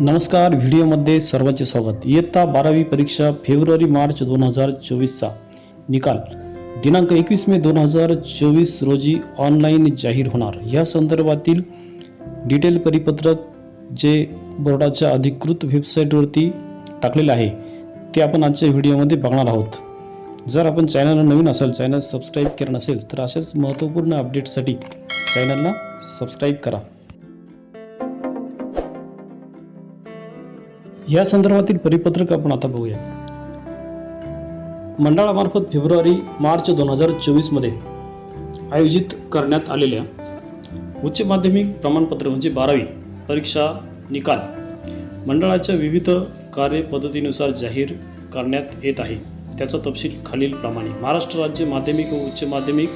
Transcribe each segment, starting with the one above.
नमस्कार व्हिडिओमध्ये सर्वांचे स्वागत. इयत्ता बारावी परीक्षा फेब्रुवारी मार्च दोन हजार चोवीसचा निकाल. दिनांक एकवीस मे दोन हजार चोवीस रोजी ऑनलाईन जाहीर होणार. या संदर्भातील डिटेल परिपत्रक जे बोर्डाच्या अधिकृत वेबसाईटवरती टाकलेले आहे ते आपण आजच्या व्हिडिओमध्ये बघणार आहोत. जर आपण चॅनलला नवीन असाल चॅनल सबस्क्राईब केलं नसेल तर अशाच महत्त्वपूर्ण अपडेटसाठी चॅनलला सबस्क्राईब करा. या संदर्भातील परिपत्रक आपण आता बघूया. मंडळामार्फत फेब्रुवारी मार्च दोन हजार चोवीसमध्ये आयोजित करण्यात आलेल्या उच्च माध्यमिक प्रमाणपत्र म्हणजे बारावी परीक्षा निकाल मंडळाच्या विविध कार्यपद्धतीनुसार जाहीर करण्यात येत आहे. त्याचा तपशील खालीलप्रमाणे महाराष्ट्र राज्य माध्यमिक व उच्च माध्यमिक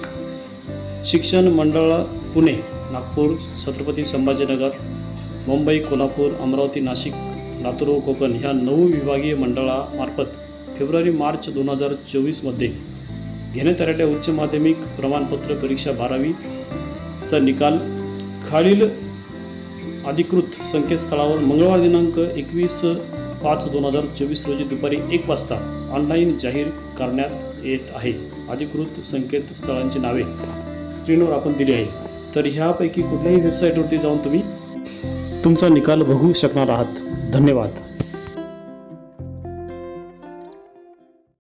शिक्षण मंडळ पुणे नागपूर छत्रपती संभाजीनगर मुंबई कोल्हापूर अमरावती नाशिक लातूर व कोकण ह्या नऊ विभागीय मंडळामार्फत फेब्रुवारी मार्च दोन हजार चोवीसमध्ये घेण्यात आलेल्या उच्च माध्यमिक प्रमाणपत्र परीक्षा बारावीचा निकाल खालील अधिकृत संकेतस्थळावर मंगळवार दिनांक एकवीस पाच दोन हजार चोवीस रोजी दुपारी एक वाजता ऑनलाईन जाहीर करण्यात येत आहे. अधिकृत संकेतस्थळांची नावे स्क्रीनवर आपण दिली आहे तर ह्यापैकी कुठल्याही वेबसाईटवरती जाऊन तुम्ही तुमचा निकाल बघू शकणार आहात. धन्यवाद.